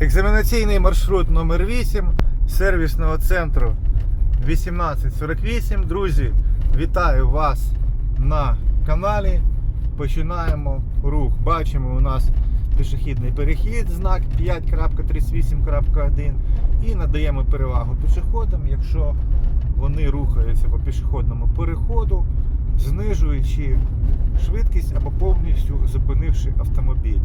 Екзаменаційний маршрут номер 8 сервісного центру 1848. Друзі, вітаю вас на каналі. Починаємо рух. Бачимо у нас пішохідний перехід, знак 5.38.1 і надаємо перевагу пішоходам, якщо вони рухаються по пішохідному переходу, знижуючи швидкість або повністю зупинивши автомобіль.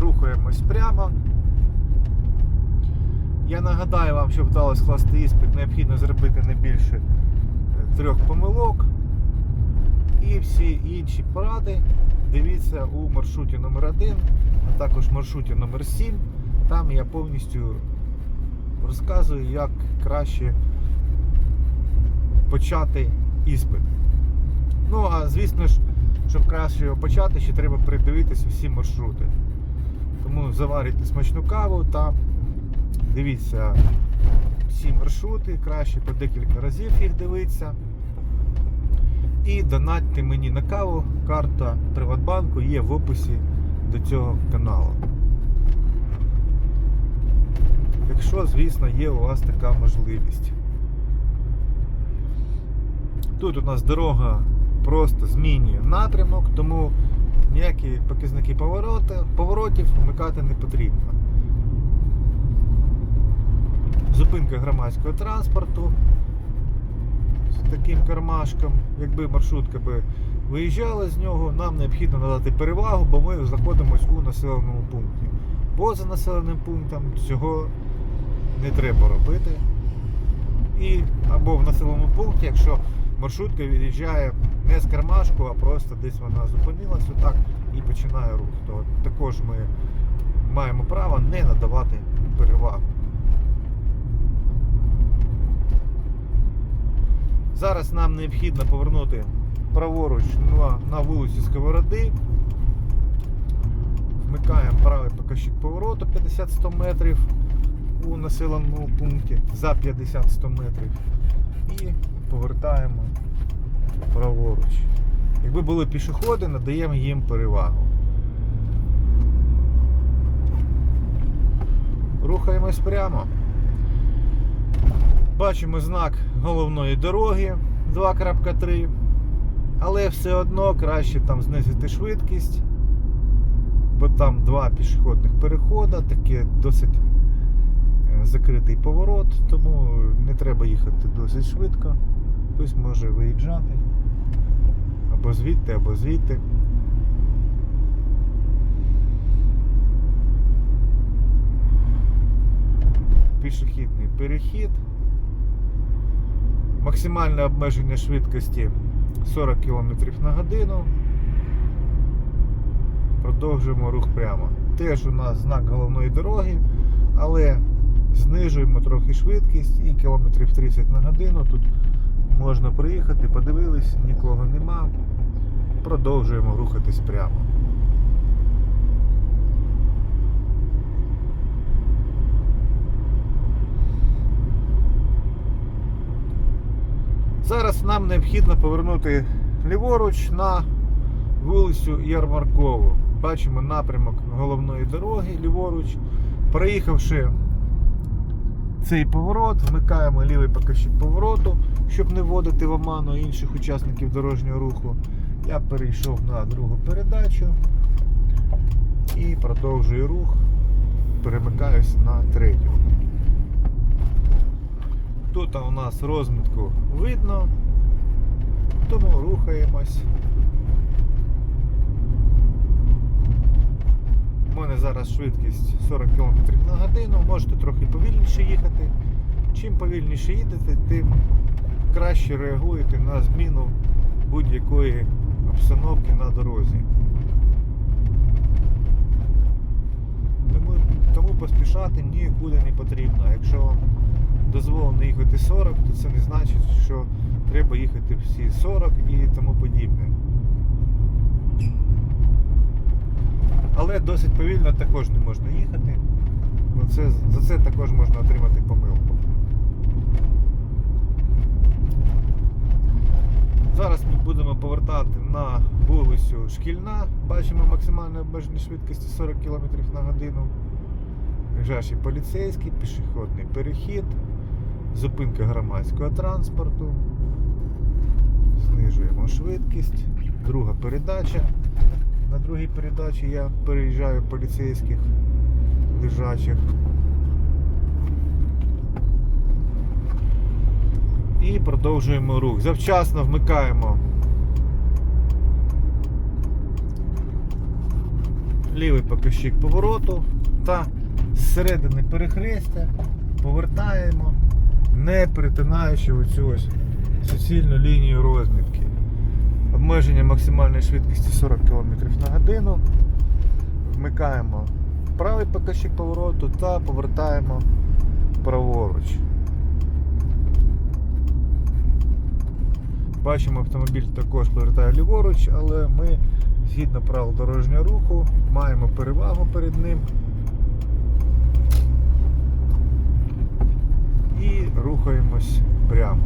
Рухаємось прямо. Я нагадаю вам, щоб вдалося скласти іспит, необхідно зробити не більше е, трьох помилок. І всі інші поради дивіться у маршруті номер 1 а також маршруті номер 7 Там я повністю розказую, як краще почати іспит. Ну, а звісно ж, щоб краще його почати, ще треба передивитися всі маршрути. Тому заварюйте смачну каву та дивіться всі маршрути, краще по декілька разів їх дивитися. І донатьте мені на каву. Карта Приватбанку є в описі до цього каналу. Якщо, звісно, є у вас така можливість. Тут у нас дорога просто змінює напрямок, тому ніякі показники повороти, поворотів вмикати не потрібно. Зупинка громадського транспорту з таким кармашком. Якби маршрутка би виїжджала з нього, нам необхідно надати перевагу, бо ми знаходимося у населеному пункті. Поза населеним пунктом цього не треба робити. І або в населеному пункті, якщо маршрутка від'їжджає не з кармашку, а просто десь вона зупинилась отак і починає рух. То також ми маємо право не надавати перевагу. Зараз нам необхідно повернути праворуч на, вулиці Сковороди. Вмикаємо правий показчик повороту 50-100 метрів у населеному пункті за 50-100 метрів і повертаємо праворуч. Якби були пішоходи, надаємо їм перевагу. Рухаємось прямо. Бачимо знак головної дороги 2.3, але все одно краще там знизити швидкість, бо там два пішохідних переходи, таке досить е, закритий поворот, тому не треба їхати досить швидко. Хтось може виїжджати або звідти, або звідти. Пішохідний перехід. Максимальне обмеження швидкості 40 км на годину. Продовжуємо рух прямо. Теж у нас знак головної дороги, але знижуємо трохи швидкість і кілометрів 30 на годину. Тут можна приїхати, подивились, нікого Продовжуємо рухатись прямо. Зараз нам необхідно повернути ліворуч на вулицю Ярмаркову. Бачимо напрямок головної дороги ліворуч. Проїхавши цей поворот, вмикаємо лівий показчик повороту, щоб не вводити в оману інших учасників дорожнього руху. Я перейшов на другу передачу і продовжую рух, перемикаюсь на третю. Тут у нас розмітку видно, тому рухаємось. У мене зараз швидкість 40 км на годину, можете трохи повільніше їхати. Чим повільніше їдете, тим краще реагуєте на зміну будь-якої обстановки на дорозі. Тому, тому поспішати нікуди не потрібно. Якщо вам дозволено їхати 40, то це не значить, що треба їхати всі 40 і тому подібне. Але досить повільно також не можна їхати, це, за це також можна отримати помилку. Зараз ми будемо повертати на вулицю Шкільна. Бачимо максимальне обмеження швидкості 40 км на годину. Ближайший поліцейський, пішохідний перехід, зупинка громадського транспорту. Знижуємо швидкість. Друга передача. На другій передачі я переїжджаю поліцейських лежачих. І продовжуємо рух. Завчасно вмикаємо лівий покажчик повороту та з середини перехрестя повертаємо, не перетинаючи оцю ось суцільну лінію розмітки. Обмеження максимальної швидкості 40 км на годину. Вмикаємо правий покажчик повороту та повертаємо праворуч. Бачимо, автомобіль також повертає ліворуч, але ми згідно правил дорожнього руху маємо перевагу перед ним. І рухаємось прямо.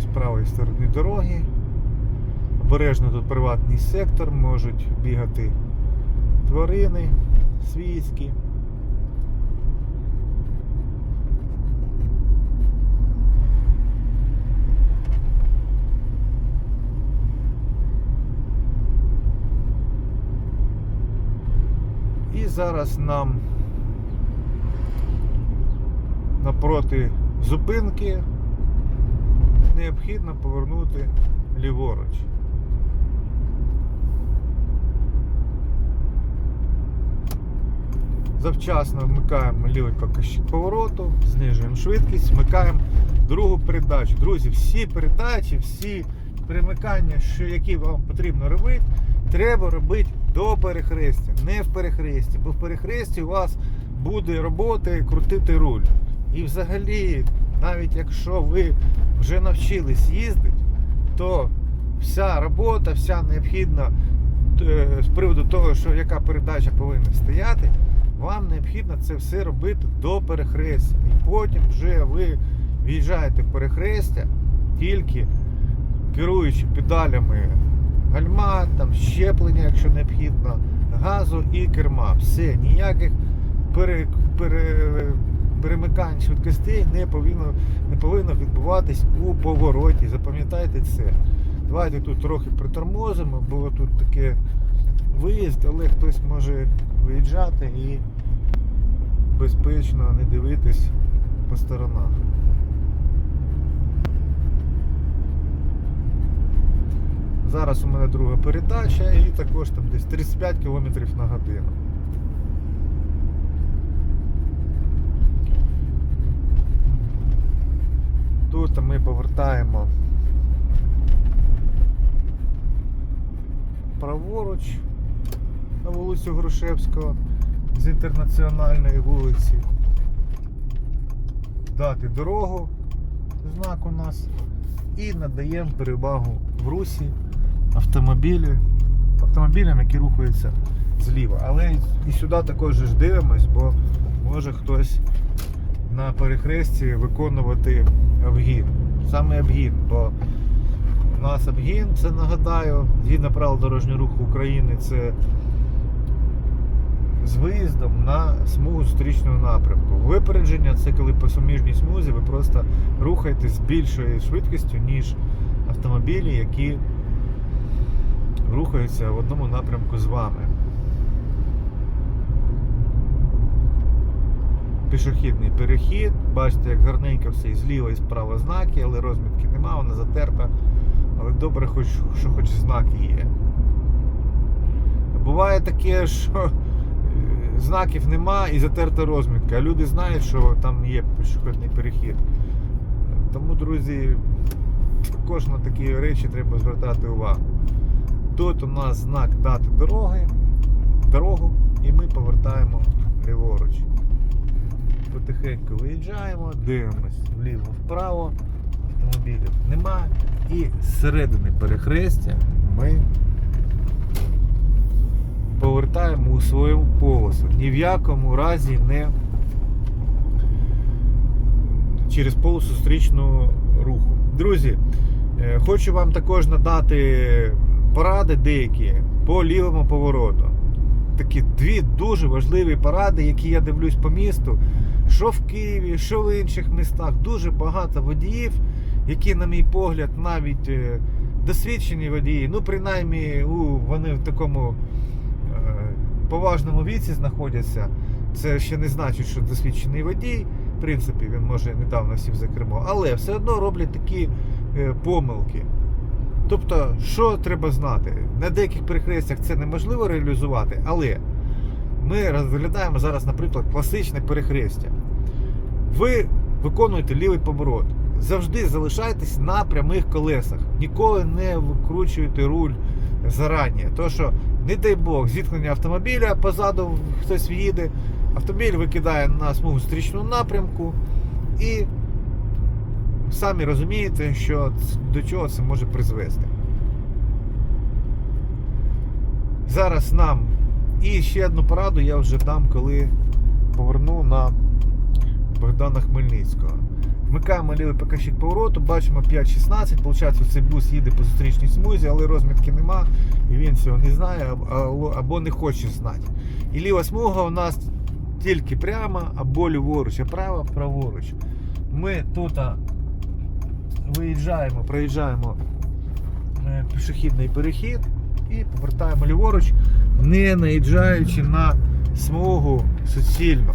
Тримаємось правої сторони дороги. Обережно тут приватний сектор, можуть бігати тварини свійські. І зараз нам напроти зупинки необхідно повернути ліворуч. Завчасно вмикаємо лівий покажчик повороту, знижуємо швидкість, вмикаємо другу передачу. Друзі, всі передачі, всі перемикання, що, які вам потрібно робити, треба робити до перехрестя, не в перехресті, бо в перехресті у вас буде роботи крутити руль. І взагалі, навіть якщо ви вже навчились їздити, то вся робота, вся необхідна е, з приводу того, що яка передача повинна стояти, вам необхідно це все робити до перехрестя. І потім вже ви в'їжджаєте в перехрестя тільки керуючи педалями гальма, там щеплення, якщо необхідно, газу і керма. Все, ніяких пере, пере, перемикань швидкостей не повинно, не повинно відбуватись у повороті. Запам'ятайте це. Давайте тут трохи притормозимо, бо тут таке виїзд, але хтось може виїжджати і безпечно не дивитись по сторонах. Зараз у мене друга передача і також там десь 35 км на годину. Тут ми повертаємо праворуч на вулицю Грушевського з інтернаціональної вулиці. Дати дорогу, знак у нас, і надаємо перевагу в русі автомобілі, автомобілям, які рухаються зліва. Але і сюди також ж дивимось, бо може хтось на перехресті виконувати обгін. Саме обгін, бо у нас обгін, це нагадаю, згідно правил дорожнього руху України, це з виїздом на смугу зустрічного напрямку. Випередження це коли по суміжній смузі ви просто рухаєтесь з більшою швидкістю, ніж автомобілі, які рухаються в одному напрямку з вами. Пішохідний перехід, бачите, як гарненько все і зліва і справа знаки, але розмітки нема, вона затерта. Але добре, хоч, що хоч знаки є. Буває таке, що е, знаків нема і затерта розмітка, а люди знають, що там є пішохідний перехід. Тому, друзі, також на такі речі треба звертати увагу. Тут у нас знак дати дороги, дорогу, і ми повертаємо ліворуч. Потихеньку виїжджаємо, дивимось вліво-вправо, автомобілів нема. І з середини перехрестя ми повертаємо у свою полосу. Ні в якому разі не через полосу зустрічного руху. Друзі, е, хочу вам також надати поради деякі по лівому повороту. Такі дві дуже важливі поради, які я дивлюсь по місту. Що в Києві, що в інших містах. Дуже багато водіїв, які, на мій погляд, навіть е, досвідчені водії, ну, принаймні, вони в такому е, поважному віці знаходяться. Це ще не значить, що досвідчений водій. В принципі, він може недавно сів за кермо, але все одно роблять такі е, помилки. Тобто, що треба знати? На деяких перехрестях це неможливо реалізувати, але ми розглядаємо зараз, наприклад, класичне перехрестя. Ви виконуєте лівий поворот. Завжди залишайтесь на прямих колесах. Ніколи не викручуйте руль зарані. То що, не дай Бог, зіткнення автомобіля позаду хтось їде, автомобіль викидає на смугу зустрічного напрямку і самі розумієте, що до чого це може призвести. Зараз нам і ще одну пораду я вже дам, коли поверну на Богдана Хмельницького. Вмикаємо лівий показчик повороту, бачимо 5.16. Получається, цей бус їде по зустрічній смузі, але розмітки нема, і він цього не знає або, або не хоче знати. І ліва смуга у нас тільки прямо або ліворуч, а право праворуч. Ми тут виїжджаємо, проїжджаємо е, пішохідний перехід і повертаємо ліворуч, не наїжджаючи на смугу суцільно.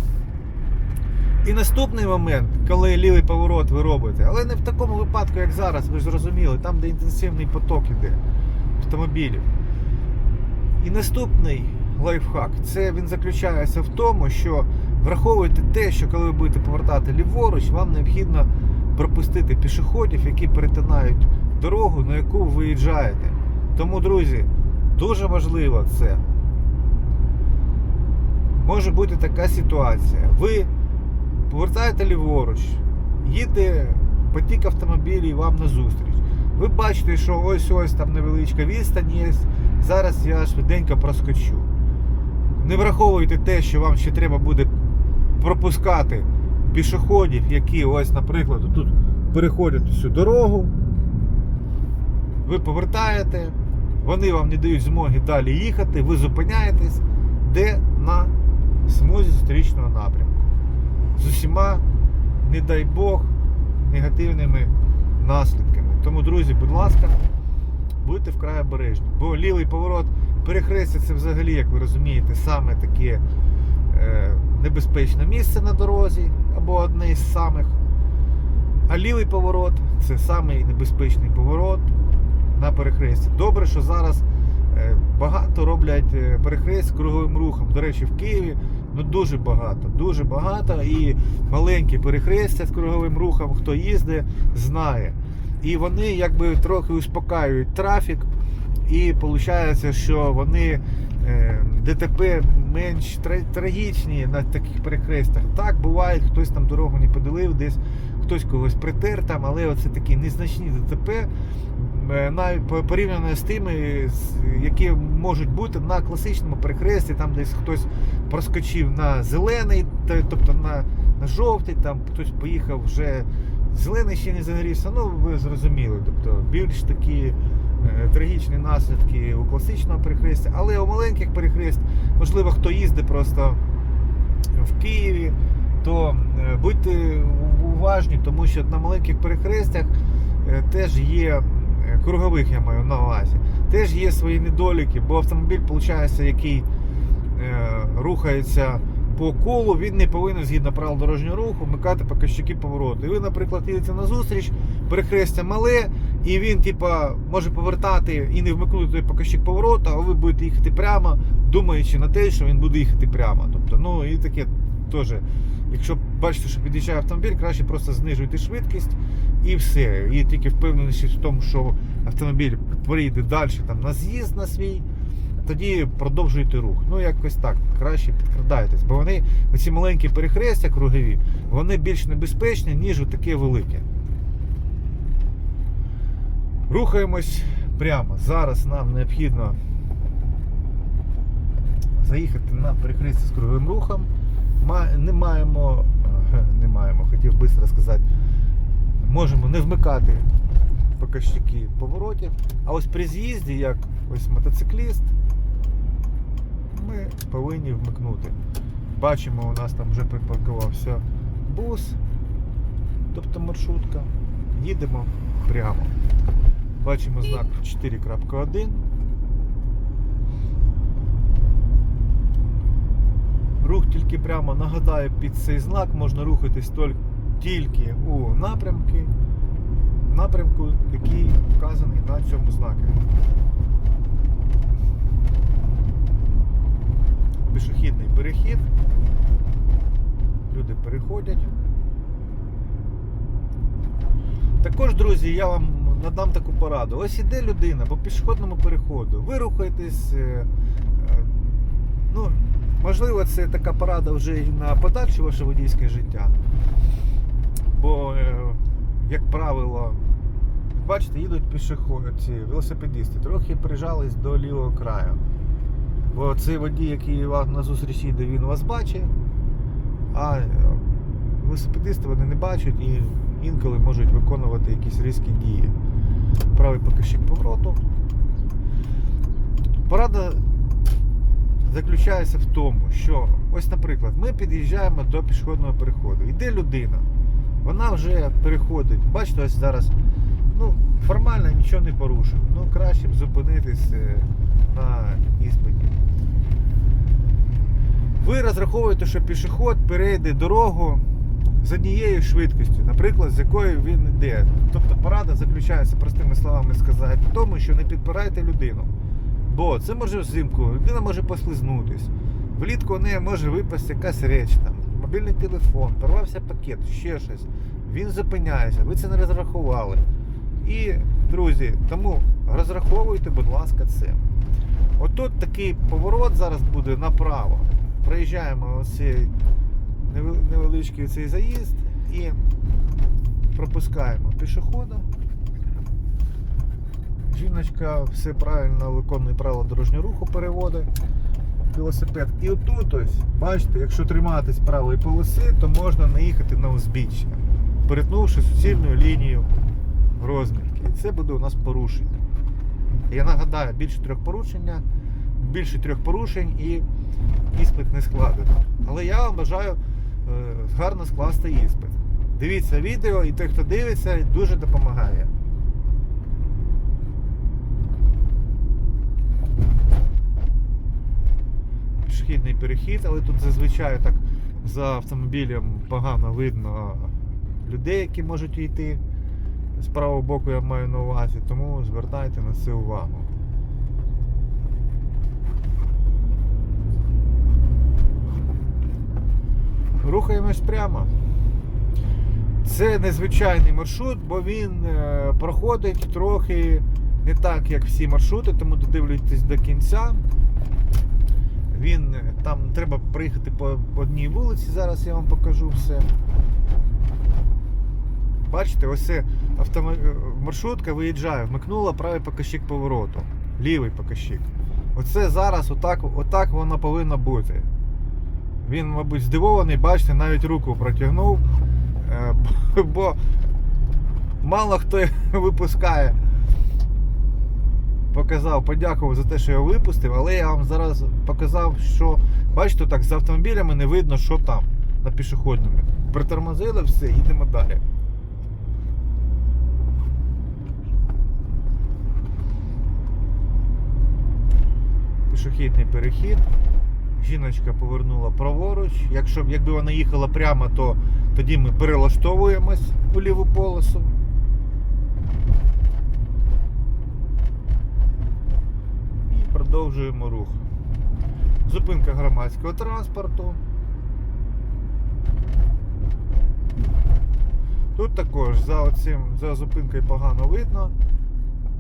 І наступний момент, коли лівий поворот ви робите, але не в такому випадку, як зараз, ви ж зрозуміли, там, де інтенсивний поток іде автомобілів. І наступний лайфхак, це він заключається в тому, що враховуйте те, що коли ви будете повертати ліворуч, вам необхідно пропустити пішоходів, які перетинають дорогу, на яку ви виїжджаєте. Тому, друзі, дуже важливо це. Може бути така ситуація. Ви повертаєте ліворуч, їде потік автомобілів вам назустріч. Ви бачите, що ось ось там невеличка відстань є. Зараз я швиденько проскочу. Не враховуйте те, що вам ще треба буде пропускати пішоходів, які ось, наприклад, тут переходять цю дорогу. Ви повертаєте, вони вам не дають змоги далі їхати, ви зупиняєтесь, де на смузі зустрічного напрямку. З усіма, не дай Бог, негативними наслідками. Тому, друзі, будь ласка, будьте вкрай обережні. Бо лівий поворот перехрестя це взагалі, як ви розумієте, саме таке е, небезпечне місце на дорозі, або одне із самих. А лівий поворот це самий небезпечний поворот на перехресті. Добре, що зараз е, багато роблять е, перехрест круговим рухом. До речі, в Києві ну дуже багато, дуже багато. І маленькі перехрестя з круговим рухом, хто їздить, знає. І вони якби трохи успокаюють трафік. І виходить, що вони е, ДТП менш трагічні на таких перехрестях. Так, буває, хтось там дорогу не поділив, десь хтось когось притер там, але оце такі незначні ДТП, навіть порівняно з тими, які можуть бути на класичному перехресті, там десь хтось проскочив на зелений, тобто на, на жовтий, там хтось поїхав вже зелений ще не загорівся. Ну, ви зрозуміли. Тобто більш такі е, трагічні наслідки у класичного перехрестя, але у маленьких перехрест, можливо, хто їздить просто в Києві, то е, будьте уважні, тому що на маленьких перехрестях е, теж є е, кругових, я маю на увазі, теж є свої недоліки, бо автомобіль, виходить, який е, рухається по колу, він не повинен згідно правил дорожнього руху вмикати показчики повороту. І ви, наприклад, їдете на зустріч, перехрестя мале, і він, типа, може повертати і не вмикнути той показчик повороту, а ви будете їхати прямо, думаючи на те, що він буде їхати прямо. Тобто, ну і таке теж. Якщо бачите, що під'їжджає автомобіль, краще просто знижуйте швидкість і все. І тільки впевненість в тому, що автомобіль приїде далі там, на з'їзд на свій, тоді продовжуйте рух. Ну, якось так, краще підкрадайтесь, бо вони, оці маленькі перехрестя кругові, вони більш небезпечні, ніж таке велике. Рухаємось прямо. Зараз нам необхідно заїхати на перехрестя з круговим рухом. Не маємо, не маємо, хотів швидко сказати, можемо не вмикати показчики поворотів. А ось при з'їзді, як ось мотоцикліст, ми повинні вмикнути. Бачимо, у нас там вже припаркувався бус, тобто маршрутка. Їдемо прямо. Бачимо знак 4.1. Рух тільки прямо нагадаю, під цей знак можна рухатись толь- тільки у напрямки, напрямку, який вказаний на цьому знаку. Пішохідний перехід. Люди переходять. Також, друзі, я вам надам таку пораду. Ось іде людина по пішохідному переходу. Ви рухаєтесь. е, е, Ну, можливо, це така порада вже і на подальше ваше водійське життя. Бо, е, як правило, бачите, їдуть пішоходці, велосипедисти, трохи прижались до лівого краю. Бо цей водій, який на зустріч їде, він вас бачить, а е, велосипедисти вони не бачать і інколи можуть виконувати якісь різкі дії. Правий покажчик повороту. Порада заключається в тому, що ось, наприклад, ми під'їжджаємо до пішохідного переходу. Йде людина, вона вже переходить. Бачите, ось зараз ну, формально нічого не порушив. Ну, краще б зупинитись е, на іспиті. Ви розраховуєте, що пішохід перейде дорогу з однією швидкістю, наприклад, з якою він йде. Тобто порада заключається, простими словами сказати, в тому, що не підпирайте людину. Бо це може взимку, людина може послизнутись. Влітку у неї може випасти якась там, мобільний телефон, порвався пакет, ще щось. Він зупиняється, ви це не розрахували. І, друзі, тому розраховуйте, будь ласка, це. Отут такий поворот зараз буде направо. Проїжджаємо оцей невеличкий цей заїзд і пропускаємо пішохода. Жіночка все правильно виконує правила дорожнього руху, переводить велосипед. І отут ось, бачите, якщо триматись правої полоси, то можна наїхати на узбіччя, перетнувши суцільну лінію розмітки. І це буде у нас порушення. Я нагадаю, більше трьох порушення, більше трьох порушень і іспит не складено. Але я вам бажаю е, гарно скласти іспит. Дивіться відео, і той, хто дивиться, дуже допомагає. Пішохідний перехід, але тут зазвичай так за автомобілем погано видно людей, які можуть йти. З правого боку я маю на увазі, тому звертайте на це увагу. Рухаємось прямо. Це незвичайний маршрут, бо він е, проходить трохи не так, як всі маршрути, тому додивлюйтесь до кінця. Він там треба приїхати по одній вулиці, зараз я вам покажу все. Бачите, ось це автомо... е, маршрутка виїжджає, вмикнула правий покажчик повороту, лівий покажчик. Оце зараз отак, отак воно повинно бути. Він, мабуть, здивований, бачите, навіть руку протягнув. Е, Бо мало хто випускає. Показав, подякував за те, що я випустив, але я вам зараз показав, що бачите, так з автомобілями не видно, що там на пішохідному. Притормозили все, їдемо далі. Пішохідний перехід. Жіночка повернула праворуч. Якщо якби вона їхала прямо, то тоді ми перелаштовуємось у ліву полосу. І продовжуємо рух. Зупинка громадського транспорту. Тут також за, оцим, за зупинкою погано видно.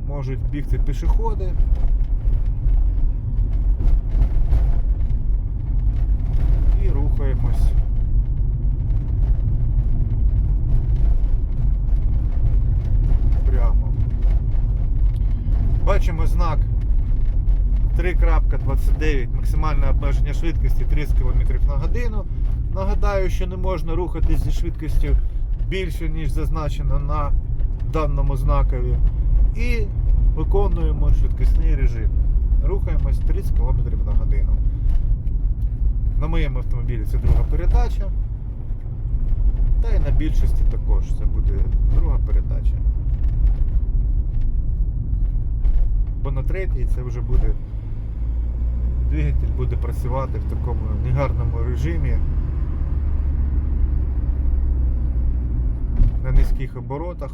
Можуть бігти пішоходи. І рухаємось. Прямо. Бачимо знак 3.29 максимальне обмеження швидкості 30 км на годину. Нагадаю, що не можна рухатись зі швидкістю більше, ніж зазначено на даному знакові. І виконуємо швидкісний режим. Рухаємось 30 км на годину. На моєму автомобілі це друга передача. Та й на більшості також це буде друга передача. Бо на третій це вже буде двигатель буде працювати в такому негарному режимі. На низьких оборотах.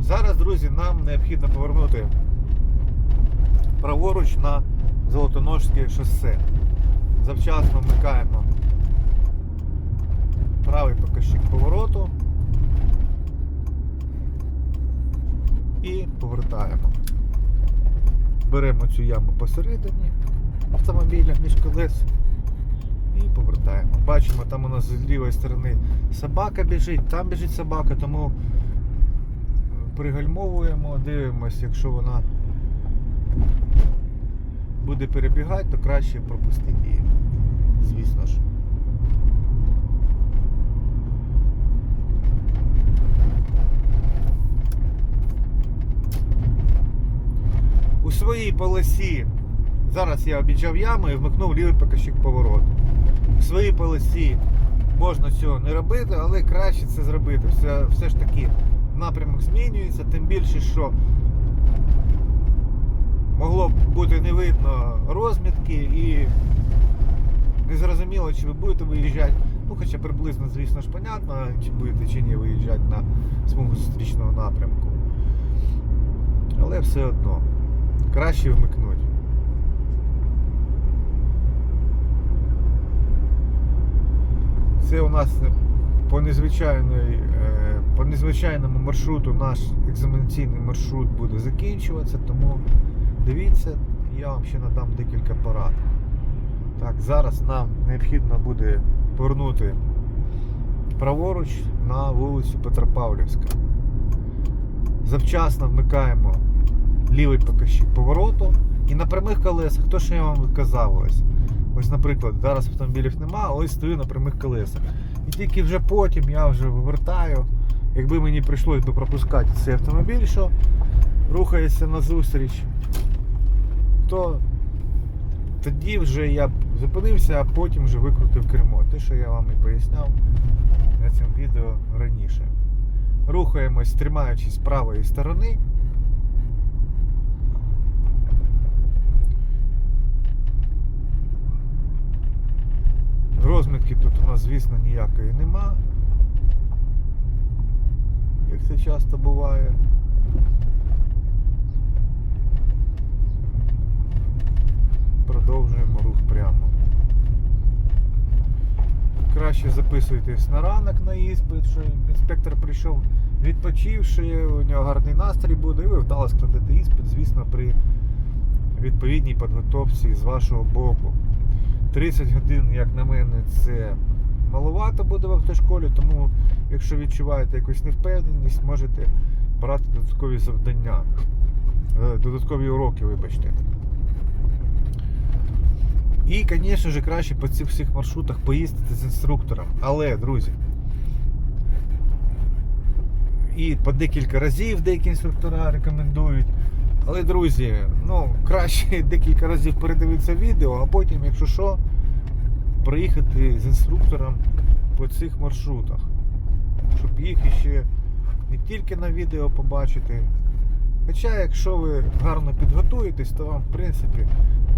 Зараз, друзі, нам необхідно повернути праворуч на Золотоножське шосе. Завчасно вмикаємо правий показчик повороту і повертаємо. Беремо цю яму посередині автомобіля між колес і повертаємо. Бачимо, там у нас з лівої сторони собака біжить, там біжить собака, тому пригальмовуємо, дивимося, якщо вона буде перебігати, то краще пропустити її. Звісно ж. У своїй полосі зараз я обіджав яму і вмикнув лівий показчик повороту. У своїй полосі можна цього не робити, але краще це зробити. Все, все ж таки напрямок змінюється, тим більше, що могло б бути не видно розмітки і не зрозуміло, чи ви будете виїжджати. Ну, хоча приблизно, звісно ж, понятно, чи будете чи ні виїжджати на смугу зустрічного напрямку. Але все одно краще вмикнути. Це у нас по незвичайної, е, по незвичайному маршруту наш екзаменаційний маршрут буде закінчуватися, тому дивіться, я вам ще надам декілька порад. Так, зараз нам необхідно буде повернути праворуч на вулицю Петропавлівська. Завчасно вмикаємо лівий показчик повороту і на прямих колесах, то що я вам казав ось. Ось, наприклад, зараз автомобілів нема, ось стою на прямих колесах. І тільки вже потім я вже вивертаю. Якби мені прийшлось би пропускати цей автомобіль, що рухається назустріч, то тоді вже я б зупинився, а потім вже викрутив кермо. Те, що я вам і поясняв на цьому відео раніше. Рухаємось, тримаючись правої сторони. Розмітки тут у нас, звісно, ніякої нема. Як це часто буває. Продовжуємо рух прямо. Краще записуйтесь на ранок на іспит, що інспектор прийшов відпочивши, у нього гарний настрій буде, і ви вдало складете іспит, звісно, при відповідній підготовці з вашого боку. 30 годин, як на мене, це маловато буде в автошколі, тому якщо відчуваєте якусь невпевненість, можете брати додаткові завдання, е, додаткові уроки, вибачте. І, звісно ж, краще по цих всіх маршрутах поїздити з інструктором. Але, друзі, і по декілька разів деякі інструктора рекомендують. Але, друзі, ну, краще декілька разів передивитися відео, а потім, якщо що, проїхати з інструктором по цих маршрутах. Щоб їх іще не тільки на відео побачити. Хоча, якщо ви гарно підготуєтесь, то вам, в принципі,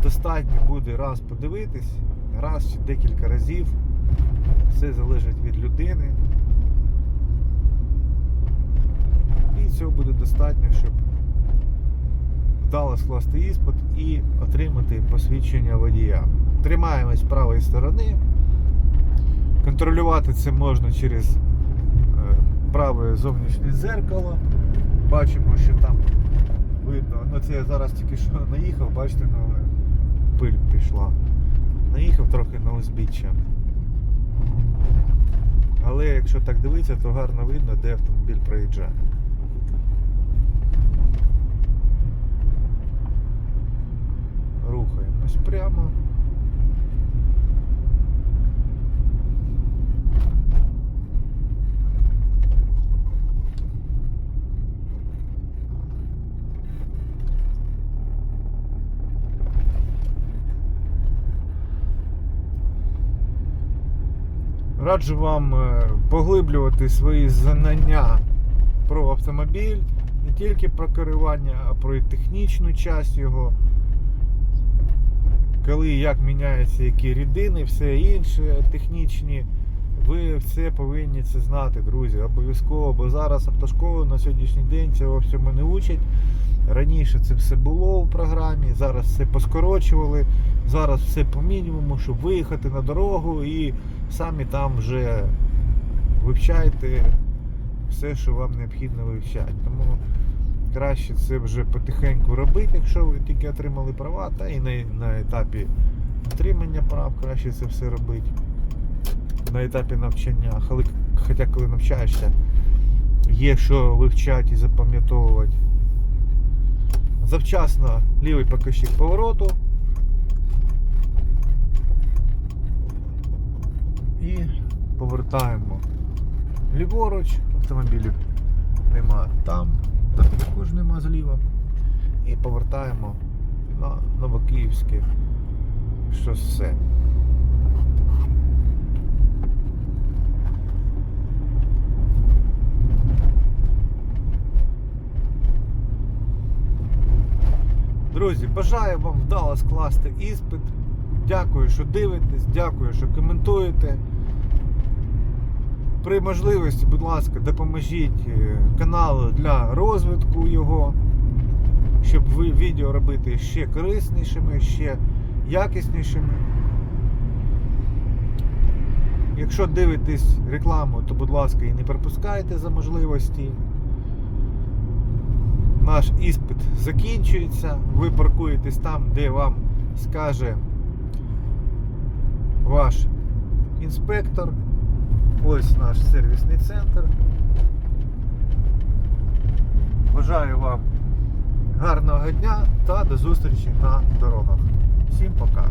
достатньо буде раз подивитись, раз чи декілька разів. Все залежить від людини. І цього буде достатньо, щоб вдало скласти іспит і отримати посвідчення водія. Тримаємось правої сторони. Контролювати це можна через е, праве зовнішнє дзеркало. Бачимо, що там видно. Ну це я зараз тільки що наїхав, бачите, ну, пиль пішла. Наїхав трохи на узбіччя. Але якщо так дивитися, то гарно видно, де автомобіль проїжджає. Ось прямо. Раджу вам е, поглиблювати свої знання про автомобіль, не тільки про керування, а про і технічну часть його. Коли як міняються які рідини, все інше технічні. Ви все повинні це знати, друзі, обов'язково, бо зараз автошколи на сьогоднішній день цього всьому не учать. Раніше це все було в програмі, зараз все поскорочували, зараз все по мінімуму, щоб виїхати на дорогу і самі там вже вивчайте все, що вам необхідно вивчати. Тому краще це вже потихеньку робити, якщо ви тільки отримали права, та і на, на етапі отримання прав краще це все робити. На етапі навчання. Хоча коли навчаєшся, є що вивчати і запам'ятовувати. Завчасно лівий покажчик повороту. І повертаємо ліворуч, автомобілів нема там, там також нема зліва. І повертаємо на Новокиївське шосе. Друзі, бажаю вам вдало скласти іспит. Дякую, що дивитесь, дякую, що коментуєте. При можливості, будь ласка, допоможіть е, каналу для розвитку його, щоб ви відео робити ще кориснішими, ще якіснішими. Якщо дивитесь рекламу, то будь ласка і не пропускайте за можливості. Наш іспит закінчується. Ви паркуєтесь там, де вам скаже ваш інспектор. Ось наш сервісний центр. Бажаю вам гарного дня та до зустрічі на дорогах. Всім пока!